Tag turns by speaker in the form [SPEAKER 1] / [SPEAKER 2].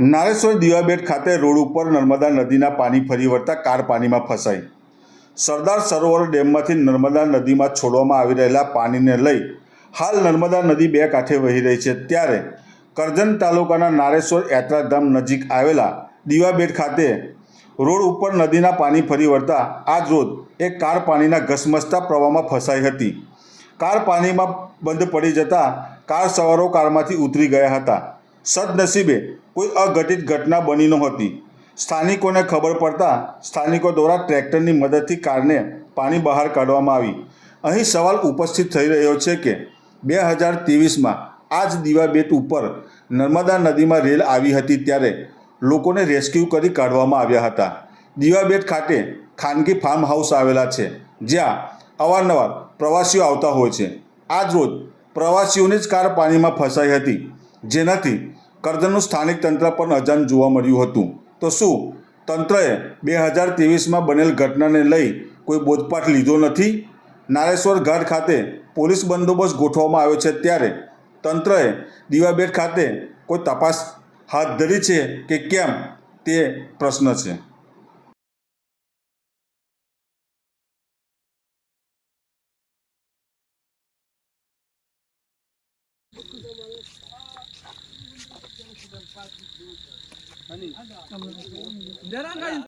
[SPEAKER 1] નારેશ્વર દિવાબેટ ખાતે રોડ ઉપર નર્મદા નદીના પાણી ફરી વળતા કાર પાણીમાં ફસાઈ. સરદાર સરોવર ડેમમાંથી નર્મદા નદીમાં છોડવામાં આવી રહેલા પાણીને લઈ હાલ નર્મદા નદી બે કાંઠે વહી રહી છે. ત્યારે કરજણ તાલુકાના નારેશ્વર યાત્રાધામ નજીક આવેલા દિવાબેટ ખાતે રોડ ઉપર નદીના પાણી ફરી વળતા આજ રોજ એક કાર પાણીના ઘસમસતા પ્રવાહમાં ફસાઈ હતી. કાર પાણીમાં બંધ પડી જતાં કાર સવારો કારમાંથી ઉતરી ગયા હતા. સદનસીબે કોઈ અઘટિત ઘટના બની નહોતી. સ્થાનિકોને ખબર પડતા સ્થાનિકો દ્વારા ટ્રેક્ટરની મદદથી કારને પાણી બહાર કાઢવામાં આવી. અહીં સવાલ ઉપસ્થિત થઈ રહ્યો છે કે બે હજાર ત્રેવીસમાં આ જ દીવા બેટ ઉપર નર્મદા નદીમાં રેલ આવી હતી ત્યારે લોકોને રેસ્ક્યુ કરી કાઢવામાં આવ્યા હતા. દીવાબેટ ખાતે ખાનગી ફાર્મ હાઉસ આવેલા છે, જ્યાં અવારનવાર પ્રવાસીઓ આવતા હોય છે. આજ રોજ પ્રવાસીઓની જ કાર પાણીમાં ફસાઈ હતી. જેનાથી કરજણનું સ્થાનિક તંત્ર પણ અજાન જોવા મળ્યું હતું. તો શું? તંત્રએ બે હજાર ત્રેવીસમાં બનેલ ઘટનાને લઈ કોઈ બોધપાઠ લીધો નથી? નારેશ્વર ઘાટ ખાતે પોલીસ બંદોબસ્ત ગોઠવવામાં આવ્યો છે ત્યારે તંત્રએ દીવાબેટ ખાતે કોઈ તપાસ હાથ ધરી છે કે કેમ? તે પ્રશ્ન છે. જરા